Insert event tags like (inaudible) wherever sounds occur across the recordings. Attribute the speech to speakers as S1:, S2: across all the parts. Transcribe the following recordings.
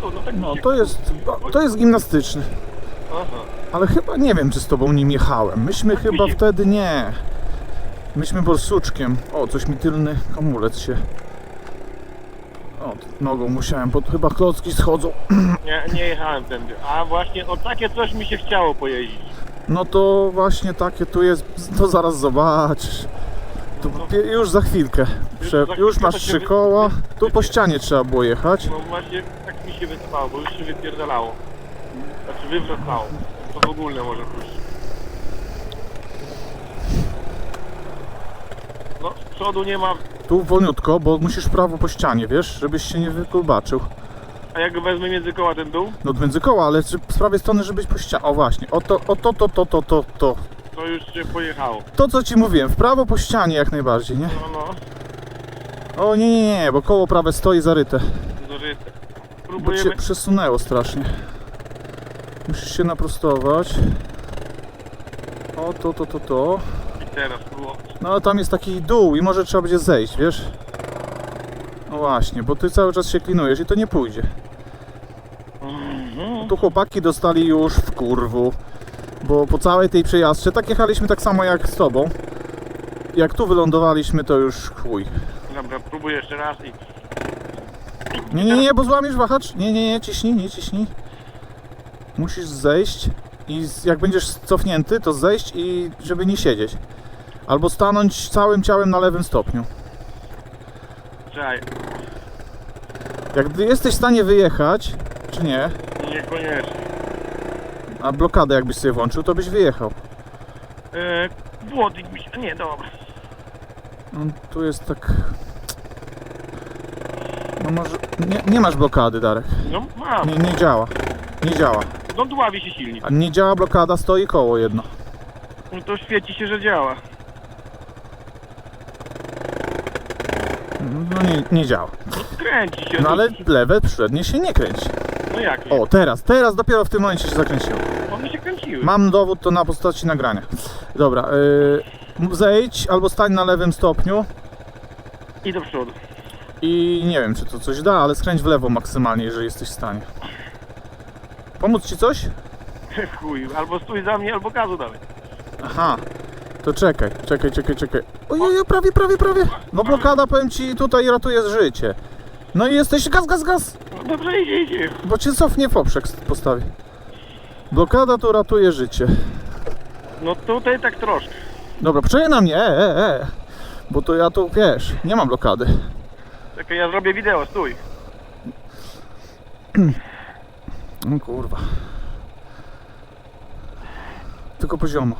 S1: tu, no tak mi
S2: No
S1: się-
S2: to jest, to jest gimnastyczny.
S1: Aha.
S2: Ale chyba nie wiem, czy z tobą nim jechałem. Myśmy chyba wtedy nie. Myśmy borsuczkiem. O, coś mi tylny hamulec się. O, nogą musiałem, bo chyba klocki schodzą. (clears throat)
S1: Nie, nie jechałem tędy. A właśnie o takie coś mi się chciało pojeździć.
S2: No to właśnie takie tu jest, to zaraz zobaczysz. Tu pie- już za chwilkę. Prze, już masz trzy koła. Tu po ścianie trzeba było jechać.
S1: No właśnie tak mi się wysypało, bo już się wypierdalało. Znaczy wywracało. To w ogóle może pójść. No, z przodu nie ma...
S2: Tu wolniutko, bo musisz prawo po ścianie, wiesz, żebyś się nie wykulbaczył.
S1: A jak go wezmę między koła ten dół,
S2: No między koła, ale z z prawej strony, żebyś po ścianie. O właśnie, o to, o to, to, to, to, to, to.
S1: To już się pojechało.
S2: To co ci mówiłem, w prawo po ścianie jak najbardziej, nie?
S1: No, no,
S2: O nie, nie, nie, bo koło prawe stoi zaryte.
S1: zużyte.
S2: Bo
S1: Próbujemy...
S2: cię przesunęło strasznie. Musisz się naprostować. O, to, to, to, to.
S1: I teraz było.
S2: No ale tam jest taki dół i może trzeba będzie zejść, wiesz? No właśnie, bo ty cały czas się klinujesz i to nie pójdzie.
S1: Mhm.
S2: Tu chłopaki dostali już w kurwu. Bo po całej tej przejażdżce tak jechaliśmy tak samo jak z tobą. Jak tu wylądowaliśmy to już chuj.
S1: Dobra, próbuję jeszcze raz i...
S2: Nie, nie, nie, bo złamiesz wahacz. Nie, nie, nie, ciśnij, nie ciśnij. Musisz zejść i z- jak będziesz cofnięty, to zejść i żeby nie siedzieć. Albo stanąć całym ciałem na lewym stopniu.
S1: Czekaj,
S2: Jak gdy jesteś w stanie wyjechać, czy nie,
S1: niekoniecznie.
S2: A blokadę jakbyś sobie włączył, to byś wyjechał.
S1: Eee, błotnik mi się... Nie, dobra.
S2: No, tu jest tak... No może... Nie, nie masz blokady, Darek.
S1: No mam.
S2: Nie, nie działa. Nie działa.
S1: No dławi się silnik.
S2: A nie działa blokada, stoi koło jedno.
S1: No to świeci się, że działa.
S2: No nie, nie działa.
S1: Kręci się.
S2: No ale lewe przednie się nie kręci.
S1: No jak?
S2: O, teraz, teraz dopiero w tym momencie się zakręciło.
S1: One się kręciły.
S2: Mam dowód to na postaci nagrania. Dobra, yy, zejdź albo stań na lewym stopniu
S1: I do przodu.
S2: i nie wiem czy to coś da, ale skręć w lewo maksymalnie, jeżeli jesteś w stanie. Pomóc ci coś? (laughs)
S1: Chuj, albo stój za mnie, albo gazu dalej.
S2: Aha, to czekaj, czekaj, czekaj, czekaj. Ojej, prawie, prawie, prawie. No blokada, powiem ci, tutaj ratuje życie. No i jesteś, gaz, gaz, gaz,
S1: dobrze, idzie, idzie.
S2: bo cię cofnie w poprzek postawi. Blokada tu ratuje życie.
S1: No tutaj tak troszkę.
S2: Dobra, poczekaj na mnie, e, e, e. Bo to ja tu, wiesz, nie mam blokady.
S1: Czekaj, ja zrobię wideo, stój.
S2: No kurwa. Tylko poziomo.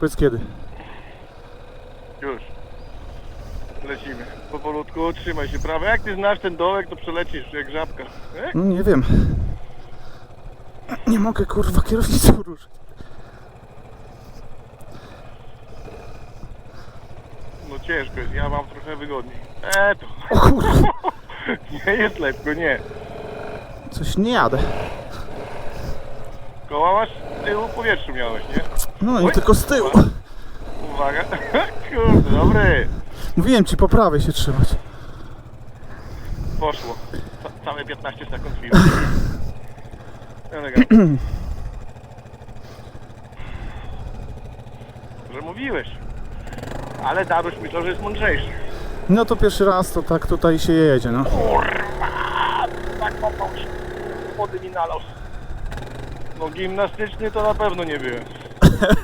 S2: Powiedz kiedy.
S1: Już. Lecimy. Powolutku, trzymaj się prawo. Jak ty znasz ten dołek, to przelecisz jak żabka. E?
S2: No nie wiem. Nie mogę kurwa kierownicą ruszyć.
S1: No ciężko jest, ja mam trochę wygodniej. E to.
S2: O kurwa, (laughs)
S1: Nie jest lekko, nie.
S2: coś nie jadę.
S1: Koła masz z tyłu w powietrzu miałeś, nie?
S2: No i tylko z tyłu.
S1: Uwaga. (laughs) Kurde, dobry.
S2: Mówiłem ci po prawej się trzymać.
S1: Poszło. Ca- całe 15 sekund. (clears throat) Elegancko. Że mówiłeś. Ale Daruś myślał, że jest mądrzejszy.
S2: No to pierwszy raz to tak tutaj się jedzie, no.
S1: Kurwa! Tak popał się. Wody mi nalał. No gimnastyczny to na pewno nie byłem.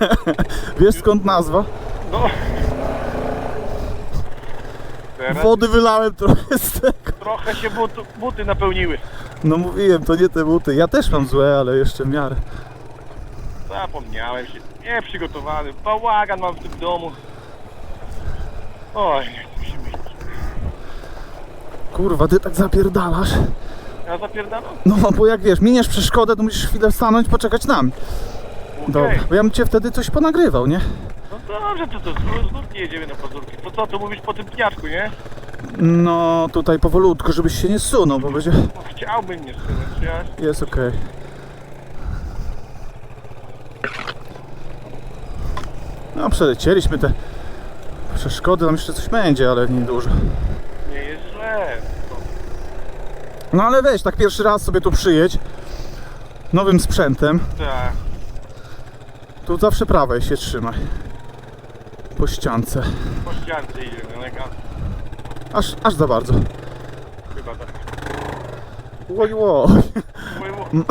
S1: (laughs)
S2: Wiesz skąd nazwa?
S1: No. Teraz
S2: Wody wylałem trochę z tego.
S1: trochę się buty, buty napełniły.
S2: No mówiłem, to nie te buty. Ja też mam złe, ale jeszcze w miarę.
S1: Zapomniałem się. Nie przygotowany. Bałagan mam w tym domu. Oj, nie chcę się myśleć.
S2: Kurwa, ty tak zapierdalasz.
S1: Ja zapierdalam?
S2: No bo jak wiesz, miniesz przeszkodę, to musisz chwilę stanąć, poczekać na mnie. Dobra, bo ja bym cię wtedy coś ponagrywał, nie?
S1: Dobrze, to to znów, nie jedziemy na pazurki. To co, to mówisz po tym pniaczku, nie?
S2: No tutaj powolutku, żebyś się nie sunął, bo będzie...
S1: No, chciałbym nie strzelać, ja...
S2: Jest okej. No przelecieliśmy te przeszkody, tam jeszcze coś będzie, ale nie dużo.
S1: Nie jest źle.
S2: No ale weź, tak pierwszy raz sobie tu przyjedź. Nowym sprzętem.
S1: Tak.
S2: Tu zawsze prawej się trzymaj. Po ściance.
S1: Po ściance idziemy, elegancko.
S2: Aż, aż za bardzo.
S1: Chyba tak.
S2: Oj, oj.
S1: Mój mu-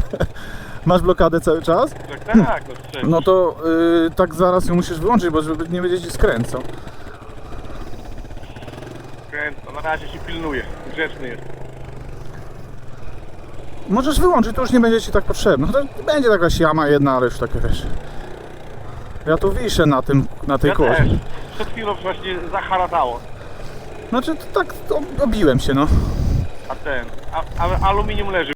S1: (laughs)
S2: Masz blokadę cały czas?
S1: Tak, tak, no.
S2: No to yy, tak zaraz ją musisz wyłączyć, bo żeby nie będzie ci skręcał.
S1: Kręcę, na razie się pilnuje. Grzeczny jest.
S2: Możesz wyłączyć, to już nie będzie ci tak potrzebne. Będzie jakaś jama jedna, ale już takie wiesz. Ja tu wiszę na tym, na tej
S1: Ja też. Przed chwilą właśnie zaharatało.
S2: Znaczy to tak obiłem się no.
S1: A ten, a, a aluminium leży